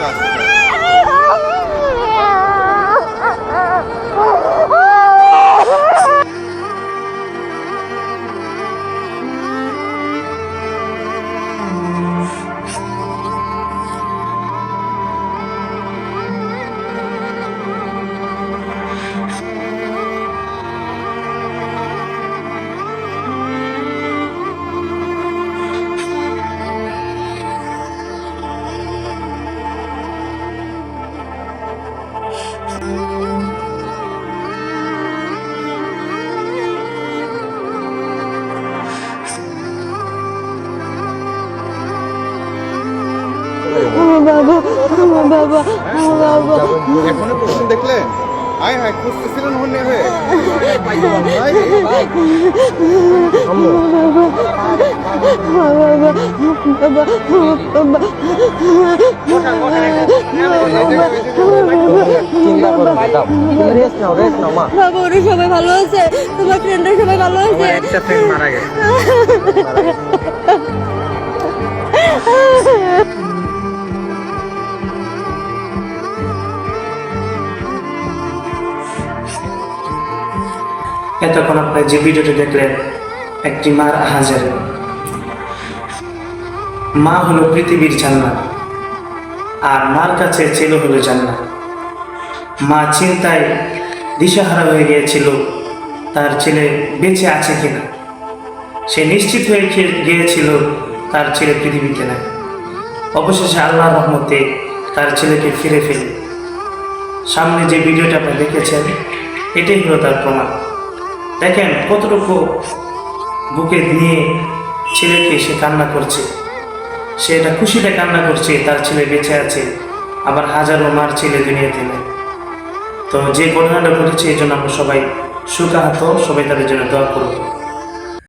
了。বাবা আমার বাবা আমার বাবা। এখনও পর্যন্ত দেখলেন? হায় হায় খুঁজতেছিলেন হন্যে হয়ে? বাবা বাবা। চিন্তা করো না দাও রেস্ট নাও রেস্ট নাও মা বাবা ওরা সবাই ভালো আছে? তোমার ফ্রেন্ডরা সবাই ভালো আছে? একটা ফ্রেন্ড মারা গেছে। এতক্ষণ আপনার যে ভিডিওটি দেখলেন, একটি মার হাজার। মা হলো পৃথিবীর জান্নাত, আর মার কাছে ছিল হলো জান্নাত। মা চিন্তায় দিশাহারা হয়ে গিয়েছিল, তার ছেলে বেঁচে আছে কিনা। সে নিশ্চিত হয়ে গিয়েছিল, তার ছেলে পৃথিবীতে নাই। অবশেষে আল্লাহর রহমতে তার ছেলেকে ফিরে ফেলে সামনে যে ভিডিওটা আপনি দেখেছেন, এটাই হলো তার প্রমাণ। দেখেন কতটুকু বুকে নিয়ে ছেলেকে সে কান্না করছে। সে এটা খুশিতে কান্না করছে, তার ছেলে বেঁচে আছে, আবার হাজারো মার ছেলে দুনিয়াতে নেই। তো যে ঘটনাটা ঘটেছে এই জন্য আমরা সবাই সুখাহত সবাই তাদের জন্য দোয়া করব।